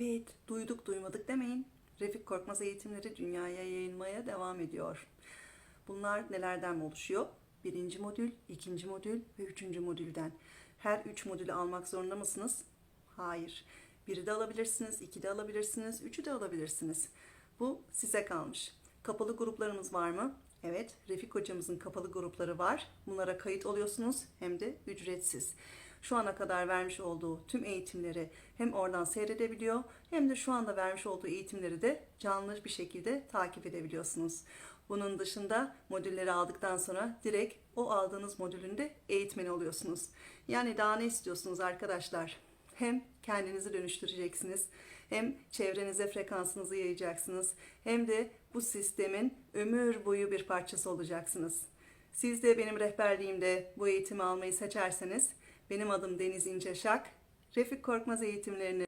Evet, duyduk duymadık demeyin. Refik Korkmaz eğitimleri dünyaya yayılmaya devam ediyor. Bunlar nelerden oluşuyor? Birinci modül, ikinci modül ve üçüncü modülden. Her üç modülü almak zorunda mısınız? Hayır. Biri de alabilirsiniz, iki de alabilirsiniz, üçü de alabilirsiniz. Bu size kalmış. Kapalı gruplarımız var mı? Evet, Refik hocamızın kapalı grupları var. Bunlara kayıt oluyorsunuz hem de ücretsiz. Şu ana kadar vermiş olduğu tüm eğitimleri hem oradan seyredebiliyor hem de şu anda vermiş olduğu eğitimleri de canlı bir şekilde takip edebiliyorsunuz. Bunun dışında modülleri aldıktan sonra direkt o aldığınız modülün de eğitmeni oluyorsunuz. Yani daha ne istiyorsunuz arkadaşlar? Hem kendinizi dönüştüreceksiniz, hem çevrenize frekansınızı yayacaksınız, hem de bu sistemin ömür boyu bir parçası olacaksınız. Siz de benim rehberliğimde bu eğitimi almayı seçerseniz, benim adım Deniz İnceşak, Refik Korkmaz eğitimlerini